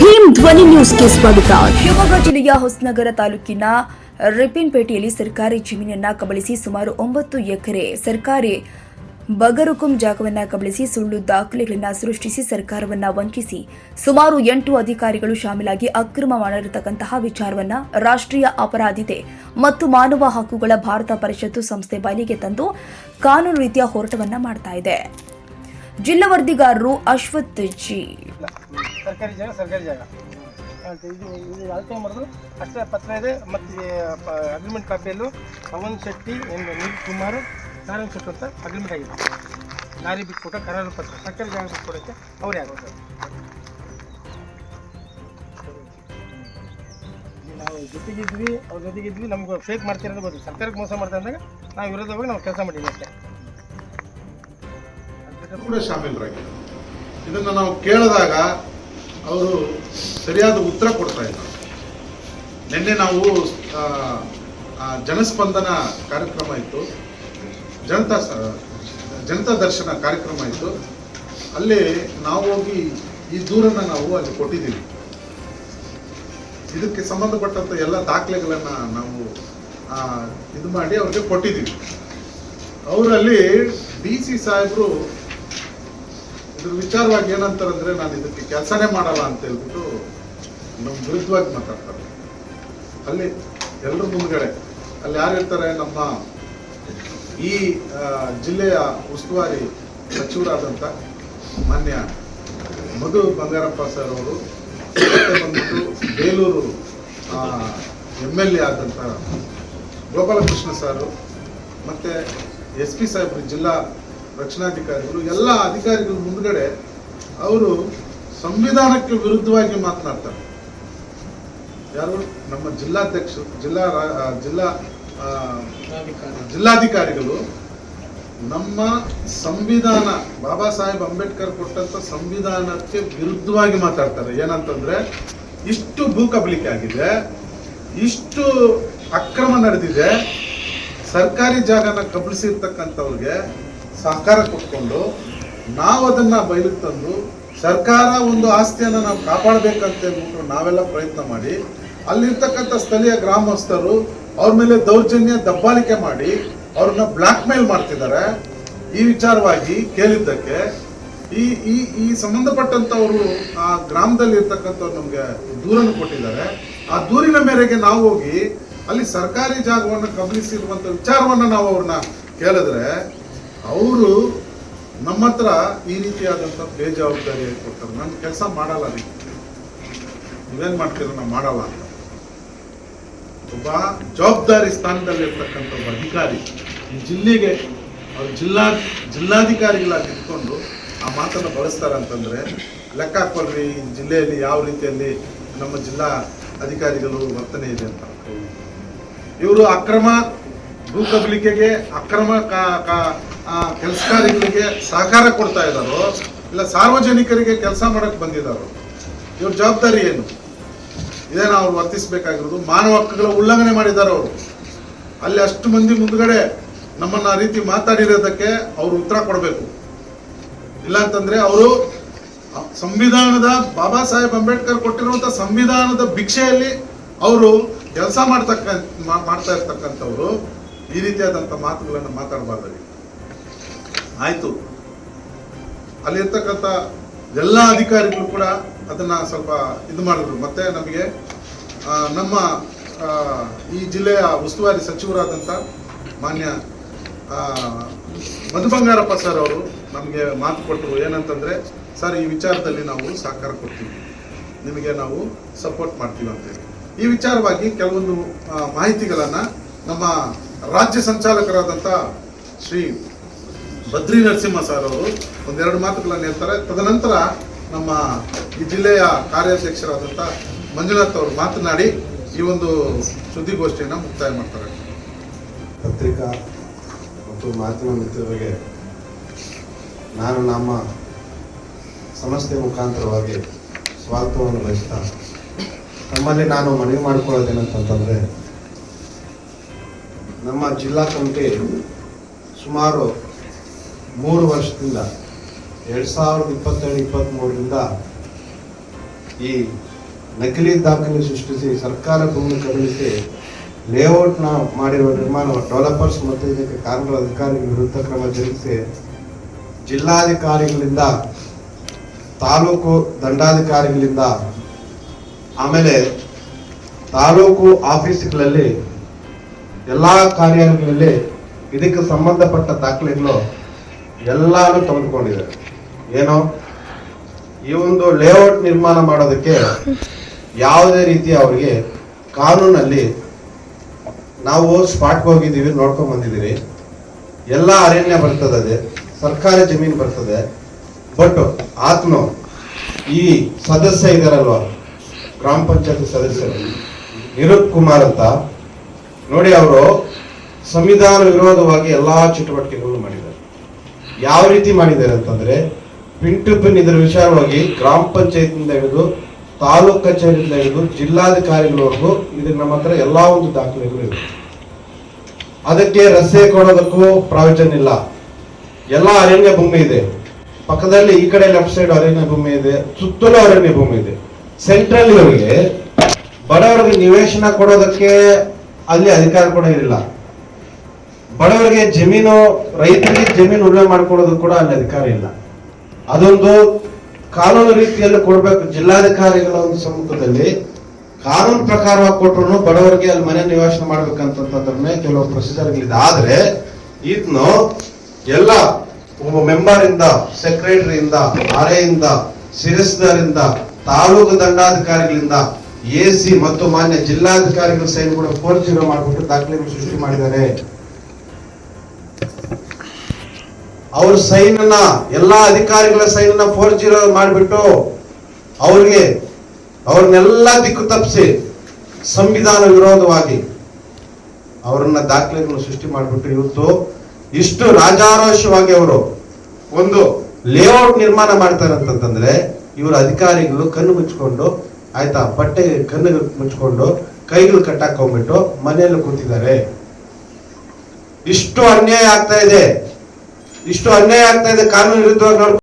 ಭೀಮ್ ಧ್ವನಿ ನ್ಯೂಸ್ಗೆ ಸ್ವಾಗತ. ಶಿವಮೊಗ್ಗ ಜಿಲ್ಲೆಯ ಹೊಸನಗರ ತಾಲೂಕಿನ ರಿಪಿನ್ಪೇಟೆಯಲ್ಲಿ ಸರ್ಕಾರಿ ಜಮೀನನ್ನ ಕಬಳಿಸಿ ಸುಮಾರು ಒಂಬತ್ತು ಎಕರೆ ಸರ್ಕಾರಿ ಬಗರುಕುಂ ಜಾಗವನ್ನ ಕಬಳಿಸಿ ಸುಳ್ಳು ದಾಖಲೆಗಳನ್ನು ಸೃಷ್ಟಿಸಿ ಸರ್ಕಾರವನ್ನ ವಂಚಿಸಿ. ಸುಮಾರು ಎಂಟು ಅಧಿಕಾರಿಗಳು ಶಾಮೀಲಾಗಿ ಅಕ್ರಮ ಮಾಡಿರತಕ್ಕಂತಹ ವಿಚಾರವನ್ನ ರಾಷ್ಟ್ರೀಯ ಅಪರಾಧಿತೆ ಮತ್ತು ಮಾನವ ಹಕ್ಕುಗಳ ಭಾರತ ಪರಿಷತ್ತು ಸಂಸ್ಥೆ ಬಯಲಿಗೆ ತಂದು ಕಾನೂನು ರೀತಿಯ ಹೋರಾಟವನ್ನ ಮಾಡ್ತಾ ಇದೆ. ಜಿಲ್ಲಾ ವರದಿಗಾರರು ಅಶ್ವಥ್ ಜಿ. ಅಷ್ಟೇ ಪತ್ರ ಇದೆ, ಮತ್ತೆ ಅಗ್ರಿಮೆಂಟ್ ಕಾಪಿಯಲ್ಲೂ ಪವನ್ ಶೆಟ್ಟಿ ಎಂದು ಕುಮಾರ್ ನಾರಾಯಣ್ ಅಂತ ಅಗ್ರಿಮೆಂಟ್ ಆಗಿದೆ ಲಾರಿ ಬಿಟ್ಕೊಟ್ಟ ಕರಾರು ಪತ್ರ ಸರ್ಕಾರಿ ಜಾಗ ಬಿಟ್ಕೊಡೋಕ್ಕೆ ಅವರೇ ಆಗೋದು ನಾವು ಜೊತೆಗಿದ್ವಿ, ಅವ್ರ ಜೊತೆಗಿದ್ವಿ, ನಮ್ಗೆ ಫೇಕ್ ಮಾಡ್ತಿರೋದು ಬಂದು ಸರ್ಕಾರಕ್ಕೆ ಮೋಸ ಮಾಡ್ತಾ ಅಂದಾಗ ನಾವು ವಿರೋಧವಾಗಿ ನಾವು ಕೆಲಸ ಮಾಡಿದ್ವಿ ಅಷ್ಟೇ. ಕೂಡ ಶಾಮೀಲರಾಗಿದ್ದಾರೆ ಇದನ್ನು ನಾವು ಕೇಳಿದಾಗ ಅವರು ಸರಿಯಾದ ಉತ್ತರ ಕೊಡ್ತಾ ಇಲ್ಲ. ನಿನ್ನೆ ನಾವು ಜನಸ್ಪಂದನ ಕಾರ್ಯಕ್ರಮ ಇತ್ತು. ಜನತಾ ಜನತಾ ದರ್ಶನ ಕಾರ್ಯಕ್ರಮ ಇತ್ತು. ಅಲ್ಲಿ ನಾವು ಹೋಗಿ ಈ ದೂರನ್ನು ನಾವು ಅಲ್ಲಿ ಕೊಟ್ಟಿದ್ದೀವಿ. ಇದಕ್ಕೆ ಸಂಬಂಧಪಟ್ಟಂಥ ಎಲ್ಲ ದಾಖಲೆಗಳನ್ನು ನಾವು ಇದು ಮಾಡಿ ಅವ್ರಿಗೆ ಕೊಟ್ಟಿದ್ದೀವಿ. ಅವರಲ್ಲಿ ಡಿ ಸಿ ಸಾಹೇಬರು ಇದ್ರ ವಿಚಾರವಾಗಿ ಏನಂತಾರಂದ್ರೆ ನಾನು ಇದಕ್ಕೆ ಕೆಲಸನೇ ಮಾಡಲ್ಲ ಅಂತ ಹೇಳ್ಬಿಟ್ಟು ನಮ್ಮ ವಿರುದ್ಧವಾಗಿ ಮಾತಾಡ್ತಾರೆ. ಅಲ್ಲಿ ಎಲ್ಲರ ಮುಂದ್ಗಡೆ, ಅಲ್ಲಿ ಯಾರು ಇರ್ತಾರೆ ನಮ್ಮ ಈ ಜಿಲ್ಲೆಯ ಉಸ್ತುವಾರಿ ಸಚಿವರಾದಂಥ ಮಾನ್ಯ ಮಧು ಬಂಗಾರಪ್ಪ ಸರ್ ಅವರು ಬಂದ್ಬಿಟ್ಟು ಬೇಲೂರು ಎಂ ಎಲ್ ಎ ಆದಂಥ ಗೋಪಾಲಕೃಷ್ಣ ಸಾರು, ಮತ್ತು ಎಸ್ ಪಿ ಸಾಹೇಬರು, ಜಿಲ್ಲಾ ರಕ್ಷಣಾಧಿಕಾರಿಗಳು, ಎಲ್ಲ ಅಧಿಕಾರಿಗಳ ಮುಂದ್ಗಡೆ ಅವರು ಸಂವಿಧಾನಕ್ಕೆ ವಿರುದ್ಧವಾಗಿ ಮಾತನಾಡ್ತಾರೆ. ಯಾರು? ನಮ್ಮ ಜಿಲ್ಲಾಧ್ಯಕ್ಷರು, ಜಿಲ್ಲಾ ಜಿಲ್ಲಾ ಜಿಲ್ಲಾಧಿಕಾರಿಗಳು. ನಮ್ಮ ಸಂವಿಧಾನ, ಬಾಬಾ ಸಾಹೇಬ್ ಅಂಬೇಡ್ಕರ್ ಕೊಟ್ಟಂತ ಸಂವಿಧಾನಕ್ಕೆ ವಿರುದ್ಧವಾಗಿ ಮಾತಾಡ್ತಾರೆ. ಏನಂತಂದ್ರೆ, ಇಷ್ಟು ಭೂ ಕಬಳಿಕೆ ಆಗಿದೆ, ಇಷ್ಟು ಅಕ್ರಮ ನಡೆದಿದೆ, ಸರ್ಕಾರಿ ಜಾಗನ ಕಬಳಿಸಿರ್ತಕ್ಕಂಥವ್ರಿಗೆ ಸಹಕಾರ ಕೊಟ್ಕೊಂಡು ನಾವು ಅದನ್ನ ಬಯಲಿಗೆ ತಂದು ಸರ್ಕಾರ ಒಂದು ಆಸ್ತಿಯನ್ನು ನಾವು ಕಾಪಾಡಬೇಕಂತ ಹೇಳ್ಬಿಟ್ಟು ನಾವೆಲ್ಲ ಪ್ರಯತ್ನ ಮಾಡಿ, ಅಲ್ಲಿರ್ತಕ್ಕಂಥ ಸ್ಥಳೀಯ ಗ್ರಾಮಸ್ಥರು ಅವ್ರ ಮೇಲೆ ದೌರ್ಜನ್ಯ ದಬ್ಬಾಳಿಕೆ ಮಾಡಿ ಅವ್ರನ್ನ ಬ್ಲಾಕ್ ಮೇಲ್ ಮಾಡ್ತಿದ್ದಾರೆ. ಈ ವಿಚಾರವಾಗಿ ಕೇಳಿದ್ದಕ್ಕೆ ಈ ಈ ಈ ಸಂಬಂಧಪಟ್ಟಂತವರು ಆ ಗ್ರಾಮದಲ್ಲಿ ಇರ್ತಕ್ಕಂಥವ್ರು ನಮಗೆ ದೂರನ್ನು ಕೊಟ್ಟಿದ್ದಾರೆ. ಆ ದೂರಿನ ಮೇರೆಗೆ ನಾವು ಹೋಗಿ ಅಲ್ಲಿ ಸರ್ಕಾರಿ ಜಾಗವನ್ನು ಕಬಳಿಸಿರುವಂತ ವಿಚಾರವನ್ನ ನಾವು ಅವ್ರನ್ನ ಕೇಳಿದ್ರೆ ಅವರು ನಮ್ಮ ಹತ್ರ ಈ ರೀತಿಯಾದಂಥ ಬೇಜವಾಬ್ದಾರಿ ಕೊಡ್ತಾರೆ ನಾನು ಕೆಲಸ ಮಾಡಲ್ಲ ನೀವು. ನೀವೇನ್ ಮಾಡ್ತೀರ ನಾವು ಮಾಡಲ್ಲ ಅಂತ. ಒಬ್ಬ ಜವಾಬ್ದಾರಿ ಸ್ಥಾನದಲ್ಲಿ ಇರ್ತಕ್ಕಂಥ ಒಬ್ಬ ಅಧಿಕಾರಿ ಈ ಜಿಲ್ಲೆಗೆ ಅವ್ರು ಜಿಲ್ಲಾ ಜಿಲ್ಲಾಧಿಕಾರಿಗಳಾಗಿ ಇಟ್ಕೊಂಡು ಆ ಮಾತನ್ನು ಬಳಸ್ತಾರೆ ಅಂತಂದ್ರೆ ಲೆಕ್ಕ ಹಾಕೊಳ್ರಿ ಈ ಜಿಲ್ಲೆಯಲ್ಲಿ ಯಾವ ರೀತಿಯಲ್ಲಿ ನಮ್ಮ ಜಿಲ್ಲಾ ಅಧಿಕಾರಿಗಳು ವರ್ತನೆ ಇದೆ ಅಂತ. ಇವರು ಅಕ್ರಮ ಭೂ ಕಬಳಿಕೆಗೆ ಅಕ್ರಮ ಕೆಲಸ ಕಾರ್ಯಗಳಿಗೆ ಸಹಕಾರ ಕೊಡ್ತಾ ಇದ್ದಾರೋ ಇಲ್ಲ ಸಾರ್ವಜನಿಕರಿಗೆ ಕೆಲಸ ಮಾಡಕ್ಕೆ ಬಂದಿದ್ದಾರೋ ಇವ್ರ ಜವಾಬ್ದಾರಿ ಏನು? ಇದೇನ ಅವ್ರು ವರ್ತಿಸಬೇಕಾಗಿರೋದು ಮಾನವ ಹಕ್ಕುಗಳ ಉಲ್ಲಂಘನೆ ಮಾಡಿದ್ದಾರೆ ಅವರು. ಅಲ್ಲಿ ಅಷ್ಟು ಮಂದಿ ಮುಂದ್ಗಡೆ ನಮ್ಮನ್ನ ಆ ರೀತಿ ಮಾತಾಡಿರೋದಕ್ಕೆ ಅವರು ಉತ್ತರ ಕೊಡಬೇಕು. ಇಲ್ಲ ಅಂತಂದ್ರೆ ಅವರು ಸಂವಿಧಾನದ ಬಾಬಾ ಸಾಹೇಬ್ ಅಂಬೇಡ್ಕರ್ ಕೊಟ್ಟಿರುವಂತ ಸಂವಿಧಾನದ ಭಿಕ್ಷೆಯಲ್ಲಿ ಅವರು ಕೆಲಸ ಮಾಡ್ತಕ್ಕ ಮಾಡ್ತಾ ಇರ್ತಕ್ಕಂಥವ್ರು ಈ ರೀತಿಯಾದಂಥ ಮಾತುಗಳನ್ನು ಮಾತಾಡಬಾರ್ದು ಆಯ್ತು. ಅಲ್ಲಿರ್ತಕ್ಕಂಥ ಎಲ್ಲ ಅಧಿಕಾರಿಗಳು ಕೂಡ ಅದನ್ನ ಸ್ವಲ್ಪ ಇದು ಮಾಡಿದ್ರು. ಮತ್ತೆ ನಮಗೆ ನಮ್ಮ ಈ ಜಿಲ್ಲೆಯ ಉಸ್ತುವಾರಿ ಸಚಿವರಾದಂಥ ಮಾನ್ಯ ಮಧು ಬಂಗಾರಪ್ಪ ಸರ್ ಅವರು ನಮಗೆ ಮಾತು ಕೊಟ್ಟರು. ಏನಂತಂದ್ರೆ ಸರ್ ಈ ವಿಚಾರದಲ್ಲಿ ನಾವು ಸಹಕಾರ ಕೊಡ್ತೀವಿ. ನಿಮಗೆ ನಾವು ಸಪೋರ್ಟ್ ಮಾಡ್ತೀವಿ ಅಂತೇಳಿ ಈ ವಿಚಾರವಾಗಿ ಕೆಲವೊಂದು ಮಾಹಿತಿಗಳನ್ನು ಮಾಹಿತಿಗಳನ್ನ ನಮ್ಮ ರಾಜ್ಯ ಸಂಚಾಲಕರಾದಂಥ ಶ್ರೀ ಬದ್ರಿ ನರಸಿಂಹ ಸರ್ ಅವರು ಒಂದೆರಡು ಮಾತುಗಳನ್ನು ಹೇಳ್ತಾರೆ. ತದನಂತರ ನಮ್ಮ ಈ ಜಿಲ್ಲೆಯ ಕಾರ್ಯಾಧ್ಯಕ್ಷರಾದಂಥ ಮಂಜುನಾಥ್ ಅವರು ಮಾತನಾಡಿ ಈ ಒಂದು ಸುದ್ದಿಗೋಷ್ಠಿಯನ್ನು ಮುಕ್ತಾಯ ಮಾಡ್ತಾರೆ. ಪತ್ರಿಕಾ ಮತ್ತು ಮಾಧ್ಯಮ ಮಿತ್ರರಿಗೆ ನಾನು ನಮ್ಮ ಸಂಸ್ಥೆ ಮುಖಾಂತರವಾಗಿ ಸ್ವಾಗತವನ್ನು ಬಯಸ್ತಾ ನಮ್ಮಲ್ಲಿ ನಾನು ಮನವಿ ಮಾಡ್ಕೊಳ್ಳೋದೇನಂತಂತಂದರೆ ನಮ್ಮ ಜಿಲ್ಲಾ ಕಮಿಟಿ ಸುಮಾರು ಮೂರು ವರ್ಷದಿಂದ ಎರಡು ಸಾವಿರದ ಇಪ್ಪತ್ತೆರಡು ಇಪ್ಪತ್ತ್ಮೂರರಿಂದ ಈ ನಕಲಿ ದಾಖಲೆ ಸೃಷ್ಟಿಸಿ ಸರ್ಕಾರ ಭೂಮಿ ಕಬಳಿಸಿ ಲೇಔಟ್ನ ಮಾಡಿರುವ ನಿರ್ಮಾಣ ಡೆವಲಪರ್ಸ್ ಮತ್ತು ಇದಕ್ಕೆ ಕಾನೂನು ಅಧಿಕಾರಿಗಳ ವಿರುದ್ಧ ಕ್ರಮ ಜರುಗಿಸಿ ಜಿಲ್ಲಾಧಿಕಾರಿಗಳಿಂದ, ತಾಲೂಕು ದಂಡಾಧಿಕಾರಿಗಳಿಂದ, ಆಮೇಲೆ ತಾಲೂಕು ಆಫೀಸ್ಗಳಲ್ಲಿ ಎಲ್ಲ ಕಾರ್ಯಾಲಯಗಳಲ್ಲಿ ಇದಕ್ಕೆ ಸಂಬಂಧಪಟ್ಟ ದಾಖಲೆಗಳು ಎಲ್ಲಾನು ತೆಗೆದುಕೊಂಡಿದ್ದಾರೆ. ಏನೋ? ಈ ಒಂದು ಲೇಔಟ್ ನಿರ್ಮಾಣ ಮಾಡೋದಕ್ಕೆ ಯಾವುದೇ ರೀತಿ ಅವರಿಗೆ ಕಾನೂನಲ್ಲಿ ನಾವು ಸ್ಪಾಟ್ಗೆ ಹೋಗಿದ್ದೀವಿ, ನೋಡ್ಕೊಂಡು ಬಂದಿದ್ದೀರಿ. ಎಲ್ಲ ಅರಣ್ಯ ಬರ್ತದೆ, ಸರ್ಕಾರಿ ಜಮೀನು ಬರ್ತದೆ. ಬಟ್ ಆತನೋ ಈ ಸದಸ್ಯ ಇದಾರಲ್ವ? ಗ್ರಾಮ ಪಂಚಾಯತ್ ಸದಸ್ಯರು ನಿರುಪ್ ಕುಮಾರ್ ಅಂತ. ನೋಡಿ ಅವರು ಸಂವಿಧಾನ ವಿರೋಧವಾಗಿ ಎಲ್ಲಾ ಚಟುವಟಿಕೆಗಳನ್ನು ಮಾಡಿದ್ದಾರೆ. ಯಾವ ರೀತಿ ಮಾಡಿದ್ದಾರೆ ಅಂತಂದ್ರೆ ಪಿನ್ ಟು ಪಿನ್ ಇದರ ವಿಚಾರವಾಗಿ ಗ್ರಾಮ ಪಂಚಾಯತ್ನಿಂದ ಹಿಡಿದು ತಾಲೂಕ್ ಕಚೇರಿಯಿಂದ ಹಿಡಿದು ಜಿಲ್ಲಾಧಿಕಾರಿಗಳವರೆಗೂ ಇದಕ್ಕೆ ನಮ್ಮ ಹತ್ರ ಎಲ್ಲ ಒಂದು ದಾಖಲೆಗಳು ಇದೆ ಅದಕ್ಕೆ ರಸ್ತೆ ಕೊಡೋದಕ್ಕೂ ಪ್ರಯೋಜನ ಇಲ್ಲ. ಎಲ್ಲ ಅರಣ್ಯ ಭೂಮಿ ಇದೆ. ಪಕ್ಕದಲ್ಲಿ ಈ ಕಡೆ ಲೆಫ್ಟ್ ಸೈಡ್ ಅರಣ್ಯ ಭೂಮಿ ಇದೆ. ಸುತ್ತಲೂ ಅರಣ್ಯ ಭೂಮಿ ಇದೆ. ಸೆಂಟ್ರಲ್ ಇವರಿಗೆ ಬಡವರಿಗೆ ನಿವೇಶನ ಕೊಡೋದಕ್ಕೆ ಅಲ್ಲಿ ಅಧಿಕಾರ ಕೂಡ ಇರಲಿಲ್ಲ. ಬಡವರಿಗೆ ಜಮೀನು, ರೈತರಿಗೆ ಜಮೀನು ಉಳುಮೆ ಮಾಡ್ಕೊಳ್ಳೋದು ಕೂಡ ಅಲ್ಲಿ ಅಧಿಕಾರ ಇಲ್ಲ. ಅದೊಂದು ಕಾನೂನು ರೀತಿಯಲ್ಲಿ ಕೊಡಬೇಕು. ಜಿಲ್ಲಾಧಿಕಾರಿಗಳ ಒಂದು ಸಮ್ಮುಖದಲ್ಲಿ ಕಾನೂನು ಪ್ರಕಾರವಾಗಿ ಕೊಟ್ಟರು ಬಡವರಿಗೆ ಅಲ್ಲಿ ಮನೆ ನಿವಾಸನ ಮಾಡ್ಬೇಕಂತಂದ್ರೆ ಕೆಲವು ಪ್ರೊಸೀಜರ್ಗಳಿದೆ ಆದ್ರೆ ಇದನ್ನು ಎಲ್ಲ ಒಬ್ಬ ಮೆಂಬರ್ ಇಂದ ಸೆಕ್ರೆಟರಿಯಿಂದ ಆರೆಯಿಂದ ಸಿರಸ್ದಾರಿಂದ ತಾಲೂಕು ದಂಡಾಧಿಕಾರಿಗಳಿಂದ ಎ ಸಿ ಮತ್ತು ಮಾನ್ಯ ಜಿಲ್ಲಾಧಿಕಾರಿಗಳ ಸೈನ್ ಕೂಡ ಫೋರ್ ಜೀರೋ ಮಾಡಿಬಿಟ್ಟು ದಾಖಲೆಗಳು ಸೃಷ್ಟಿ ಮಾಡಿದ್ದಾರೆ. ಅವ್ರ ಸೈನ್ ಅನ್ನ ಎಲ್ಲಾ ಅಧಿಕಾರಿಗಳ ಸೈನ್ ಅನ್ನ ಫೋರ್ ಜೀರೋ ಮಾಡಿಬಿಟ್ಟು ಅವ್ರಿಗೆ ಅವ್ರನ್ನೆಲ್ಲ ದಿಕ್ಕು ತಪ್ಪಿಸಿ ಸಂವಿಧಾನ ವಿರೋಧವಾಗಿ ಅವರನ್ನ ದಾಖಲೆಗಳನ್ನು ಸೃಷ್ಟಿ ಮಾಡಿಬಿಟ್ಟು ಇವತ್ತು ಇಷ್ಟು ರಾಜಾರೋಷವಾಗಿ ಅವರು ಒಂದು ಲೇಔಟ್ ನಿರ್ಮಾಣ ಮಾಡ್ತಾರೆ ಅಂತಂದ್ರೆ ಇವರ ಅಧಿಕಾರಿಗಳು ಕಣ್ಣು ಮುಚ್ಕೊಂಡು, ಆಯ್ತಾ, ಬಟ್ಟೆ ಕಣ್ಣು ಮುಚ್ಕೊಂಡು, ಕೈಗಳು ಕಟ್ಟಾಕೊಂಡ್ಬಿಟ್ಟು ಮನೆಯಲ್ಲಿ ಕೂತಿದ್ದಾರೆ. ಇಷ್ಟು ಅನ್ಯಾಯ ಆಗ್ತಾ ಇದೆ. ಇಷ್ಟು ಅನ್ಯಾಯ ಆಗ್ತಾ ಇದೆ ಕಾನೂನು ವಿರುದ್ಧವಾಗಿ